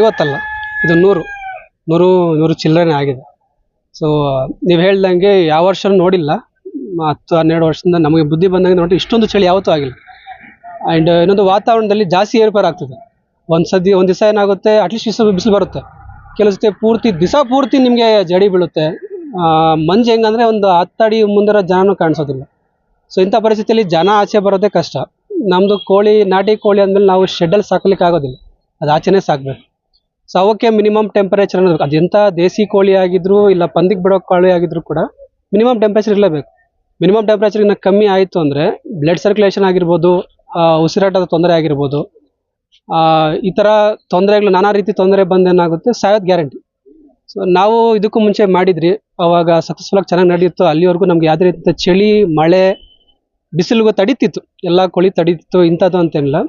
ಐವತ್ತಲ್ಲ, ಇದು ನೂರು. ನೂರು ನೂರು ಚಿಲ್ಲರೆ ಆಗಿದೆ. ಸೊ ನೀವು ಹೇಳ್ದಂಗೆ ಯಾವ ವರ್ಷ ನೋಡಿಲ್ಲ. ಹತ್ತು, ಹನ್ನೆರಡು ವರ್ಷದಿಂದ ನಮಗೆ ಬುದ್ಧಿ ಬಂದಂಗೆ ನೋಡಿ ಇಷ್ಟೊಂದು ಚಳಿ ಯಾವತ್ತೂ ಆಗಿಲ್ಲ. ಆ್ಯಂಡ್ ಇನ್ನೊಂದು ವಾತಾವರಣದಲ್ಲಿ ಜಾಸ್ತಿ ಏರ್ಪೇರ್ ಆಗ್ತದೆ. ಒಂದು ಸತಿ ಒಂದು ದಿವಸ ಏನಾಗುತ್ತೆ ಅಟ್ಲೀಸ್ಟ್ ಬಿಸಿಲು ಬಿಸಿಲು ಬರುತ್ತೆ. ಕೆಲವು ಪೂರ್ತಿ, ದಿವಸ ಪೂರ್ತಿ ನಿಮಗೆ ಜಡಿ ಬೀಳುತ್ತೆ. ಮಂಜು ಹೆಂಗಂದ್ರೆ ಒಂದು ಹತ್ತಡಿ ಮುಂದರ ಜನನೂ ಕಾಣಿಸೋದಿಲ್ಲ. ಸೊ ಇಂಥ ಪರಿಸ್ಥಿತಿಯಲ್ಲಿ ಜನ ಆಚೆ ಬರೋದೇ ಕಷ್ಟ. ನಮ್ಮದು ಕೋಳಿ, ನಾಟಿ ಕೋಳಿ ಅಂದಮೇಲೆ ನಾವು ಶೆಡ್ಡಲ್ಲಿ ಸಾಕಲಿಕ್ಕೆ ಆಗೋದಿಲ್ಲ ಅದು ಆಚೆನೇ ಸಾಕಬೇಕು. ಸೊ ಅವಕ್ಕೆ ಮಿನಿಮಮ್ ಟೆಂಪರೇಚರ್ ಅನ್ನೋದು ಅದೆಂಥ ದೇಸಿ ಕೋಳಿ ಆಗಿದ್ರು ಇಲ್ಲ ಪಂದಿಗೆ ಬಿಡೋ ಕೋಳಿ ಆಗಿದ್ರು ಕೂಡ ಮಿನಿಮಮ್ ಟೆಂಪರೇಚರ್ ಇರಲೇಬೇಕು. ಮಿನಿಮಮ್ ಟೆಂಪರೇಚರ್ ಇನ್ನು ಕಮ್ಮಿ ಆಯಿತು ಅಂದರೆ ಬ್ಲಡ್ ಸರ್ಕ್ಯುಲೇಷನ್ ಆಗಿರ್ಬೋದು ಉಸಿರಾಟದ ತೊಂದರೆ ಆಗಿರ್ಬೋದು ಈ ಥರ ತೊಂದರೆಗಳು, ನಾನಾ ರೀತಿ ತೊಂದರೆ ಬಂದೇನಾಗುತ್ತೆ ಸಾಯೋದು ಗ್ಯಾರಂಟಿ. ಸೊ ನಾವು ಇದಕ್ಕೂ ಮುಂಚೆ ಮಾಡಿದ್ರಿ. ಅವಾಗ ಸಕ್ಸಸ್ಫುಲ್ ಆಗಿ ಚೆನ್ನಾಗಿ ನಡೆಯುತ್ತೋ ಅಲ್ಲಿವರೆಗೂ ನಮ್ಗೆ ಯಾವುದೇ ರೀತಿ ಚಳಿ, ಮಳೆ, ಬಿಸಿಲಿಗೂ ತಡೀತಿತ್ತು. ಎಲ್ಲ ಕೋಳಿ ತಡೀತಿತ್ತು, ಇಂಥದ್ದು ಅಂತೇನಿಲ್ಲ.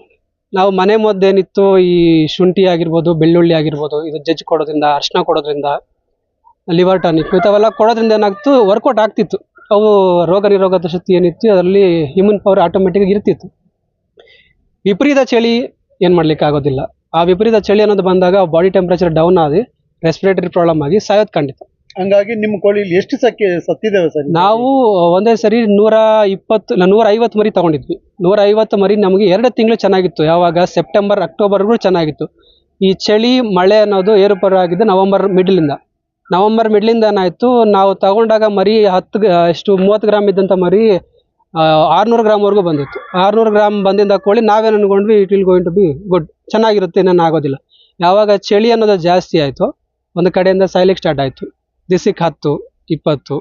ನಾವು ಮನೆ ಮದ್ದೇನಿತ್ತು ಈ ಶುಂಠಿ ಆಗಿರ್ಬೋದು, ಬೆಳ್ಳುಳ್ಳಿ ಆಗಿರ್ಬೋದು, ಇದು ಜಜ್ಜಿ ಕೊಡೋದ್ರಿಂದ ಅರಿಶಿನ ಕೊಡೋದ್ರಿಂದ, ಲಿವರ್ ಟಾನಿಕ್ ಇಂಥವೆಲ್ಲ ಕೊಡೋದ್ರಿಂದ ಏನಾಗ್ತು, ವರ್ಕೌಟ್ ಆಗ್ತಿತ್ತು. ಅವು ರೋಗ ನಿರೋಧಕ ಶಕ್ತಿ ಏನಿತ್ತು, ಅದರಲ್ಲಿ ಹ್ಯೂಮನ್ ಪವರ್ ಆಟೋಮೆಟಿಕ್ ಇರ್ತಿತ್ತು. ವಿಪರೀತ ಚಳಿ ಏನು ಮಾಡ್ಲಿಕ್ಕೆ ಆಗೋದಿಲ್ಲ. ಆ ವಿಪರೀತ ಚಳಿ ಅನ್ನೋದು ಬಂದಾಗ ಬಾಡಿ ಟೆಂಪ್ರೇಚರ್ ಡೌನ್ ಆಗಿ ರೆಸ್ಪಿರೇಟರಿ ಪ್ರಾಬ್ಲಮ್ ಆಗಿ ಸಾಯೋದು ಖಂಡಿತ. ಹಂಗಾಗಿ ನಿಮ್ಮ ಕೋಳಿಲಿ ಎಷ್ಟು ಸಕ್ಕೆ ಸತ್ತಿದ್ದಾವೆ ಸರ್ ನಾವು ಒಂದೇ ಸರಿ ನೂರ ಇಪ್ಪತ್ತು ನೂರ ಐವತ್ತು ಮರಿ ತಗೊಂಡಿದ್ವಿ. ನೂರ ಐವತ್ತು ಮರಿ ನಮಗೆ ಎರಡು ತಿಂಗಳು ಚೆನ್ನಾಗಿತ್ತು. ಯಾವಾಗ ಸೆಪ್ಟೆಂಬರ್ ಅಕ್ಟೋಬರ್ಗೂ ಚೆನ್ನಾಗಿತ್ತು. ಈ ಚಳಿ, ಮಳೆ ಅನ್ನೋದು ಏರುಪೇರು ಆಗಿದ್ದು ನವಂಬರ್ ಮಿಡ್ಲಿಂದ. ನವಂಬರ್ ಮಿಡ್ಲಿಂದ ಏನಾಯಿತು, ನಾವು ತಗೊಂಡಾಗ ಮರಿ ಹತ್ತು ಎಷ್ಟು ಮೂವತ್ತು ಗ್ರಾಮ್ ಇದ್ದಂಥ ಮರಿ ಆರುನೂರು ಗ್ರಾಮ್ವರೆಗೂ ಬಂದಿತ್ತು. ಆರುನೂರು ಗ್ರಾಮ್ ಬಂದಿಂದ ಕೋಳಿ ನಾವೇನು ಅನ್ಕೊಂಡ್ವಿ it will going be good ಚೆನ್ನಾಗಿರುತ್ತೆ, ಇನ್ನೇನು ಆಗೋದಿಲ್ಲ. ಯಾವಾಗ ಚಳಿ ಅನ್ನೋದು ಜಾಸ್ತಿ ಆಯಿತು, ಒಂದು ಕಡೆಯಿಂದ ಸೈಲಿಕ್ ಸ್ಟಾರ್ಟ್ ಆಯಿತು. ದಿಸಕ್ಕೆ ಹತ್ತು, ಇಪ್ಪತ್ತು.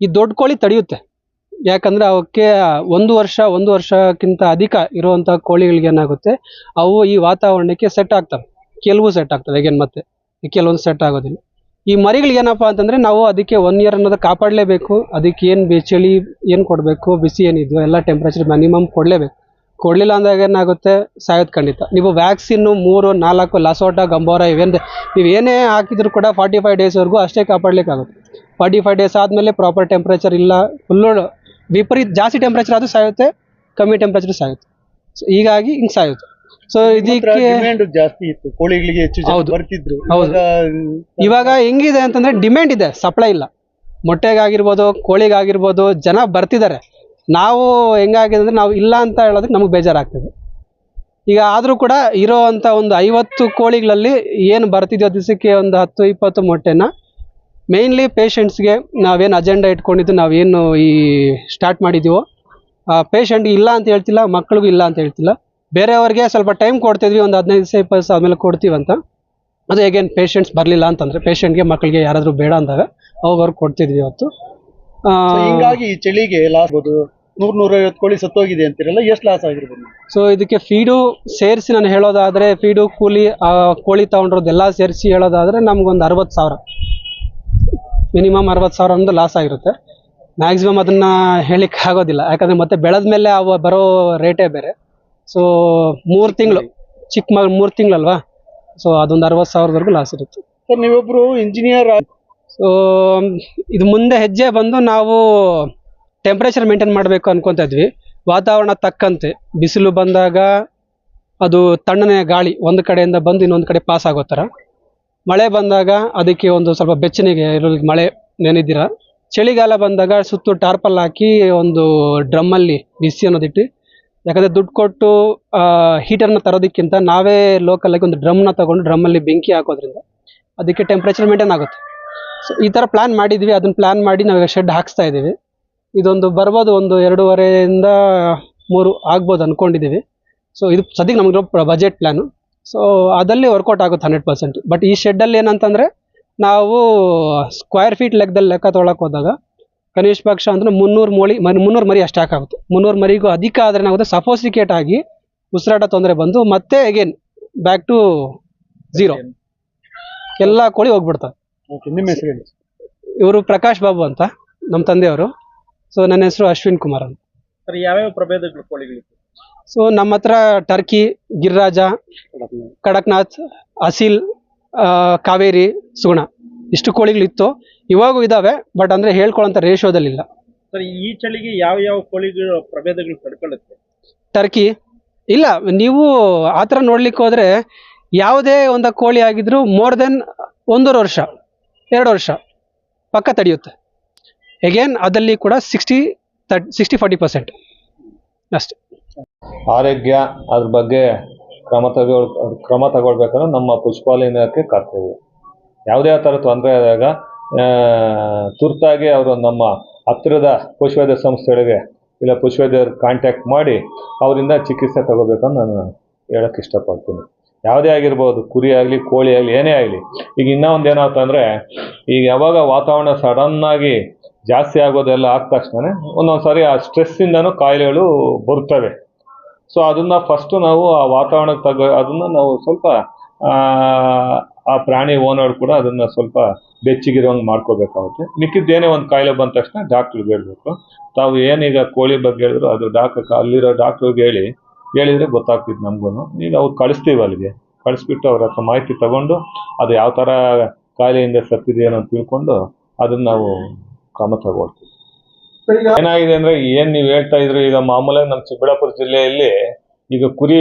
ಈ ದೊಡ್ಡ ಕೋಳಿ ತಡೆಯುತ್ತೆ. ಯಾಕಂದ್ರೆ ಅವಕ್ಕೆ ಒಂದು ವರ್ಷ, ಒಂದು ವರ್ಷಕ್ಕಿಂತ ಅಧಿಕ ಇರುವಂಥ ಕೋಳಿಗಳಿಗೆ ಏನಾಗುತ್ತೆ, ಅವು ಈ ವಾತಾವರಣಕ್ಕೆ ಸೆಟ್ ಆಗ್ತವೆ. ಕೆಲವು ಸೆಟ್ ಆಗ್ತವೆ ಏನು ಮತ್ತೆ? ಕೆಲವೊಂದು ಸೆಟ್ ಆಗೋದಿಲ್ಲ. ಈ ಮರಿಗಳಿಗೆ ಏನಪ್ಪ ಅಂತಂದ್ರೆ, ನಾವು ಅದಕ್ಕೆ ಒನ್ ಇಯರ್ ಅನ್ನೋದು ಕಾಪಾಡಲೇಬೇಕು. ಅದಕ್ಕೆ ಏನು ಬಿ ಚಳಿ ಏನು ಕೊಡಬೇಕು, ಬಿಸಿ ಏನಿದೆಯೋ, ಎಲ್ಲ ಟೆಂಪ್ರೇಚರ್ ಮಿನಿಮಮ್ ಕೊಡಲೇಬೇಕು. ಕೊಡಲಿಲ್ಲ ಅಂದಾಗ ಏನಾಗುತ್ತೆ? ಸಾಯೋದು ಖಂಡಿತ. ನೀವು ವ್ಯಾಕ್ಸಿನ್ನು ಮೂರು ನಾಲ್ಕು ಲಸೋಟ ಗಂಬೋರ ಇವೇನು ನೀವು ಏನೇ ಹಾಕಿದ್ರು ಕೂಡ ಫಾರ್ಟಿ ಫೈವ್ ಡೇಸ್ವರೆಗೂ ಅಷ್ಟೇ ಕಾಪಾಡಲಿಕ್ಕಾಗುತ್ತೆ. ಫಾರ್ಟಿ ಫೈವ್ ಡೇಸ್ ಆದಮೇಲೆ ಪ್ರಾಪರ್ ಟೆಂಪ್ರೇಚರ್ ಇಲ್ಲ ಫುಲ್ಲು ವಿಪರೀತ ಜಾಸ್ತಿ ಟೆಂಪ್ರೇಚರ್ ಆದರೂ ಸಾಯುತ್ತೆ ಕಮ್ಮಿ ಟೆಂಪ್ರೇಚರ್ ಸಾಯುತ್ತೆ. ಸೊ ಹೀಗಾಗಿ ಹಿಂಗೆ ಸಾಯುತ್ತೆ. ಸೊ ಇದಕ್ಕೆ ಜಾಸ್ತಿ ಇತ್ತು ಕೋಳಿಗಳಿಗೆ ಹೆಚ್ಚು ಹೌದು. ಬರ್ತಿದ್ರು. ಹೌದು. ಇವಾಗ ಹೆಂಗಿದೆ ಅಂತಂದ್ರೆ ಡಿಮ್ಯಾಂಡ್ ಇದೆ ಸಪ್ಲೈ ಇಲ್ಲ. ಮೊಟ್ಟೆಗಾಗಿರ್ಬೋದು ಕೋಳಿಗಾಗಿರ್ಬೋದು ಜನ ಬರ್ತಿದ್ದಾರೆ. ನಾವು ಹೆಂಗಾಗಿದೆ ಅಂದರೆ ನಾವು ಇಲ್ಲ ಅಂತ ಹೇಳೋದಕ್ಕೆ ನಮಗೆ ಬೇಜಾರಾಗ್ತದೆ. ಈಗ ಆದರೂ ಕೂಡ ಇರೋವಂಥ ಒಂದು ಐವತ್ತು ಕೋಳಿಗಳಲ್ಲಿ ಏನು ಬರ್ತಿದೆಯೋ ದಿವಸಕ್ಕೆ ಒಂದು ಹತ್ತು, ಇಪ್ಪತ್ತು ಮೊಟ್ಟೆನ ಮೇಯ್ನ್ಲಿ ಪೇಷಂಟ್ಸ್ಗೆ ನಾವೇನು ಅಜೆಂಡಾ ಇಟ್ಕೊಂಡಿದ್ದು, ನಾವೇನು ಈ ಸ್ಟಾರ್ಟ್ ಮಾಡಿದ್ದೀವೋ ಪೇಷಂಟ್ಗೆ ಇಲ್ಲ ಅಂತ ಹೇಳ್ತಿಲ್ಲ, ಮಕ್ಳಿಗೂ ಇಲ್ಲ ಅಂತ ಹೇಳ್ತಿಲ್ಲ. ಬೇರೆಯವ್ರಿಗೆ ಸ್ವಲ್ಪ ಟೈಮ್ ಕೊಡ್ತಿದ್ವಿ, ಒಂದು ಹದಿನೈದು ದಿವಸ, ಇಪ್ಪತ್ತು ದಿವಸ ಆದಮೇಲೆ ಕೊಡ್ತೀವಂತ ಅದು ಹೇಗೇನು ಪೇಷಂಟ್ಸ್ ಬರಲಿಲ್ಲ ಅಂತಂದರೆ ಪೇಷಂಟ್ಗೆ ಮಕ್ಕಳಿಗೆ ಯಾರಾದರೂ ಬೇಡ ಅಂದಾಗ, ಅವಾಗ ಅವ್ರಿಗೆ ಕೊಡ್ತಿದ್ವಿ ಇವತ್ತು. ಹಿಂಗಾಗಿ ಚಳಿಗೆ ಆಗ್ಬೋದು. ನೂರ್ ನೂರೈವತ್ತು ಕೋಳಿ ಸತ್ತೋಗಿದೆ ಅಂತೀರಲ್ಲ ಎಷ್ಟು ಲಾಸ್ ಆಗಿರ್ಬೋದು? ಸೊ ಇದಕ್ಕೆ ಫೀಡು ಸೇರಿಸಿ ನಾನು ಹೇಳೋದಾದ್ರೆ ಫೀಡು ಕೂಲಿ ಆ ಕೋಳಿ ತಗೊಂಡಿರೋದೆಲ್ಲ ಸೇರಿಸಿ ಹೇಳೋದಾದ್ರೆ ನಮಗೊಂದು ಅರವತ್ತು ಸಾವಿರ. ಮಿನಿಮಮ್ ಅರವತ್ತು ಸಾವಿರ ಒಂದು ಲಾಸ್ ಆಗಿರುತ್ತೆ. ಮ್ಯಾಕ್ಸಿಮಮ್ ಅದನ್ನು ಹೇಳಲಿಕ್ಕೆ ಆಗೋದಿಲ್ಲ. ಯಾಕಂದರೆ ಮತ್ತೆ ಬೆಳೆದ ಮೇಲೆ ಅವ ಬರೋ ರೇಟೇ ಬೇರೆ. ಸೊ ಮೂರು ತಿಂಗಳು ಚಿಕ್ಕ ಮಗ ಮೂರು ತಿಂಗಳಲ್ವಾ? ಸೊ ಅದೊಂದು ಅರವತ್ತು ಸಾವಿರದವರೆಗೂ ಲಾಸ್ ಇರುತ್ತೆ. ಸರ್ ನೀವೊಬ್ರು ಇಂಜಿನಿಯರ್ ಸೊ ಇದು ಮುಂದೆ ಹೆಜ್ಜೆ ಬಂದು ನಾವು ಟೆಂಪ್ರೇಚರ್ ಮೇಂಟೈನ್ ಮಾಡಬೇಕು ಅನ್ಕೊತಾ ಇದ್ವಿ. ವಾತಾವರಣ ತಕ್ಕಂತೆ. ಬಿಸಿಲು ಬಂದಾಗ ಅದು ತಣ್ಣನೆಯ ಗಾಳಿ ಒಂದು ಕಡೆಯಿಂದ ಬಂದು ಇನ್ನೊಂದು ಕಡೆ ಪಾಸ್ ಆಗೋ ಥರ. ಮಳೆ ಬಂದಾಗ ಅದಕ್ಕೆ ಒಂದು ಸ್ವಲ್ಪ ಬೆಚ್ಚನೆಗೆ ಇರೋ ಮಳೆ ನೆನೆದಿರ. ಚಳಿಗಾಲ ಬಂದಾಗ ಸುತ್ತು ಟಾರ್ಪಲ್ ಹಾಕಿ ಒಂದು ಡ್ರಮ್ಮಲ್ಲಿ ಬಿಸಿ ಅನ್ನೋದಿಟ್ಟು, ಯಾಕಂದರೆ ದುಡ್ಡು ಕೊಟ್ಟು ಹೀಟರ್ನ ತರೋದಕ್ಕಿಂತ ನಾವೇ ಲೋಕಲಾಗಿ ಒಂದು ಡ್ರಮ್ನ ತಗೊಂಡು ಡ್ರಮ್ಮಲ್ಲಿ ಬೆಂಕಿ ಹಾಕೋದ್ರಿಂದ ಅದಕ್ಕೆ ಟೆಂಪ್ರೇಚರ್ ಮೇಂಟೈನ್ ಆಗುತ್ತೆ. ಸೊ ಈ ಥರ ಪ್ಲ್ಯಾನ್ ಮಾಡಿದ್ವಿ. ಅದನ್ನ ಪ್ಲ್ಯಾನ್ ಮಾಡಿ ನಾವು ಶೆಡ್ ಹಾಕಿಸ್ತಾ ಇದ್ದೀವಿ. ಇದೊಂದು ಬರ್ಬೋದು ಒಂದು ಎರಡೂವರೆಯಿಂದ ಮೂರು ಆಗ್ಬೋದು ಅಂದ್ಕೊಂಡಿದ್ದೀವಿ ಸೊ ಇದು ಸದ್ಯಕ್ಕೆ ನಮಗಿರೋ ಬಜೆಟ್ ಪ್ಲ್ಯಾನು ಸೊ ಅದಲ್ಲಿ ವರ್ಕೌಟ್ ಆಗುತ್ತೆ ಹಂಡ್ರೆಡ್ ಪರ್ಸೆಂಟ್ ಬಟ್ ಈ ಶೆಡ್ಡಲ್ಲಿ ಏನಂತಂದರೆ ನಾವು ಸ್ಕ್ವೇರ್ ಫೀಟ್ ಲೆಕ್ಕದಲ್ಲಿ ಲೆಕ್ಕ ತೊಗೊಳಕ್ಕೆ ಹೋದಾಗ ಕನಿಷ್ಠ ಪಕ್ಷ ಅಂದ್ರೆ ಮುನ್ನೂರು ಮೋಳಿ ಮರಿ ಮುನ್ನೂರು ಮರಿ ಅಷ್ಟೇ ಹಾಕಾಗುತ್ತೆ ಮುನ್ನೂರು ಮರಿಗೂ ಅಧಿಕ ಆದರೆ ಏನಾಗುತ್ತೆ ಸಫೋಸಿಕೇಟ್ ಆಗಿ ಉಸಿರಾಟ ತೊಂದರೆ ಬಂದು ಮತ್ತೆ ಅಗೇನ್ ಬ್ಯಾಕ್ ಟು ಝೀರೋ ಎಲ್ಲ ಕೋಳಿ ಹೋಗ್ಬಿಡ್ತಾರೆ ಓಕೆ ನಿಮ್ಮ ಹೆಸರು ಇವರು ಪ್ರಕಾಶ್ ಬಾಬು ಅಂತ ನಮ್ಮ ತಂದೆಯವರು. ಸೊ ನನ್ನ ಹೆಸರು ಅಶ್ವಿನ್ ಕುಮಾರ್ ಅಂತ. ಸರ್ ಯಾವ್ಯಾವ ಪ್ರಭೇದಗಳು ಕೋಳಿಗಳಿತ್ತು ಸೊ ನಮ್ಮ ಹತ್ರ ಟರ್ಕಿ ಗಿರಿರಾಜ ಕಡಕ್ನಾಥ್ ಅಸೀಲ್ ಕಾವೇರಿ ಸುಗುಣ ಇಷ್ಟು ಕೋಳಿಗಳಿತ್ತು. ಇವಾಗೂ ಇದಾವೆ ಬಟ್ ಅಂದರೆ ಹೇಳ್ಕೊಳ್ಳೋಂಥ ರೇಷೋದಲ್ಲಿಲ್ಲ ಸರ್ ಈ ಚಳಿಗೆ ಯಾವ ಯಾವ ಕೋಳಿಗಳು ಪ್ರಭೇದಗಳು ಪಡ್ಕೊಳ್ಳುತ್ತೆ ಟರ್ಕಿ ಇಲ್ಲ ನೀವು ಆ ಥರ ನೋಡ್ಲಿಕ್ಕೆ ಹೋದರೆ ಯಾವುದೇ ಒಂದು ಕೋಳಿ ಆಗಿದ್ರು ಮೋರ್ ದೆನ್ ಒಂದೂವರೆ ವರ್ಷ ಎರಡು ವರ್ಷ ಪಕ್ಕ ತಡೆಯುತ್ತೆ. ಎಗೇನ್ ಅದಲ್ಲಿ ಕೂಡ sixty thirty sixty forty percent ಅಷ್ಟೆ. ಆರೋಗ್ಯ ಅದ್ರ ಬಗ್ಗೆ ಕ್ರಮ ತಗೊಳ್, ಕ್ರಮ ತಗೊಳ್ಬೇಕಂದ್ರೆ ನಮ್ಮ ಪುಷ್ಪಾಲಿನಕ್ಕೆ ಇಲಾಖೆ ಕರ್ತವ್ಯ. ಯಾವುದೇ ಥರ ತೊಂದರೆ ಆದಾಗ ತುರ್ತಾಗಿ ಅವರು ನಮ್ಮ ಹತ್ತಿರದ ಪಶುವೈದ್ಯ ಸಂಸ್ಥೆಗಳಿಗೆ ಇಲ್ಲ ಪಶುವೈದ್ಯರ ಕಾಂಟ್ಯಾಕ್ಟ್ ಮಾಡಿ ಅವರಿಂದ ಚಿಕಿತ್ಸೆ ತಗೋಬೇಕಂತ ನಾನು ಹೇಳಕ್ಕೆ ಇಷ್ಟಪಡ್ತೀನಿ. ಯಾವುದೇ ಆಗಿರ್ಬೋದು, ಕುರಿ ಆಗಲಿ, ಕೋಳಿ ಆಗಲಿ, ಏನೇ ಆಗಲಿ, ಈಗ ಇನ್ನೂ ಒಂದು ಏನಾಯ್ತು ಅಂದರೆ, ಈಗ ಯಾವಾಗ ವಾತಾವರಣ ಸಡನ್ನಾಗಿ ಜಾಸ್ತಿ ಆಗೋದೆಲ್ಲ ಆದ ತಕ್ಷಣ ಒಂದೊಂದು ಸಾರಿ ಆ ಸ್ಟ್ರೆಸ್ಸಿಂದನೂ ಕಾಯಿಲೆಗಳು ಬರುತ್ತವೆ ಸೊ ಅದನ್ನ ಫಸ್ಟ್ ನಾವು ಆ ವಾತಾವರಣಕ್ಕೆ ತಗ ಅದನ್ನ ನಾವು ಸ್ವಲ್ಪ ಆ, ಪ್ರಾಣಿ ಓನರ್ ಕೂಡ ಅದನ್ನ ಸ್ವಲ್ಪ ಬೆಚ್ಚಿಗಿರೋಂಗೆ ಮಾಡ್ಕೋಬೇಕಾಗುತ್ತೆ ಮಿಕ್ಕಿದ್ದೇನೇ ಒಂದು ಕಾಯಿಲೆ ಬಂದ ತಕ್ಷಣ ಡಾಕ್ಟ್ರಿಗೆ ಹೇಳ್ಬೇಕು. ತಾವು ಏನೀಗ ಕೋಳಿ ಬಗ್ಗೆ ಹೇಳಿದ್ರು ಅದು ಡಾಕ್ಟರ್ ಅಲ್ಲಿರೋ ಡಾಕ್ಟ್ರಿಗೆ ಹೇಳಿ ಹೇಳಿದ್ರೆ ಗೊತ್ತಾಗ್ತಿತ್ತು ನಮಗೂ ಈಗ ಅವ್ರು ಕಳಿಸ್ತೀವಿ ಅಲ್ಲಿಗೆ. ಕಳಿಸ್ಬಿಟ್ಟು ಅವ್ರ ಹತ್ರ ಮಾಹಿತಿ ತಗೊಂಡು ಅದು ಯಾವ ಥರ ಕಾಯಿಲೆಯಿಂದ ಸತ್ತಿದೆಯೋ ತಿಳ್ಕೊಂಡು ಅದನ್ನ ನಾವು ಕ್ರಮ ತಗೊಳ್ತೀವಿ ಏನಾಗಿದೆ ಅಂದ್ರೆ ಏನ್ ನೀವ್ ಹೇಳ್ತಾ ಇದ್ರಿ ಈಗ ಮಾಮೂಲಾಗಿ ನಮ್ಮ ಚಿಕ್ಕಬಳ್ಳಾಪುರ ಜಿಲ್ಲೆಯಲ್ಲಿ ಈಗ ಕುರಿ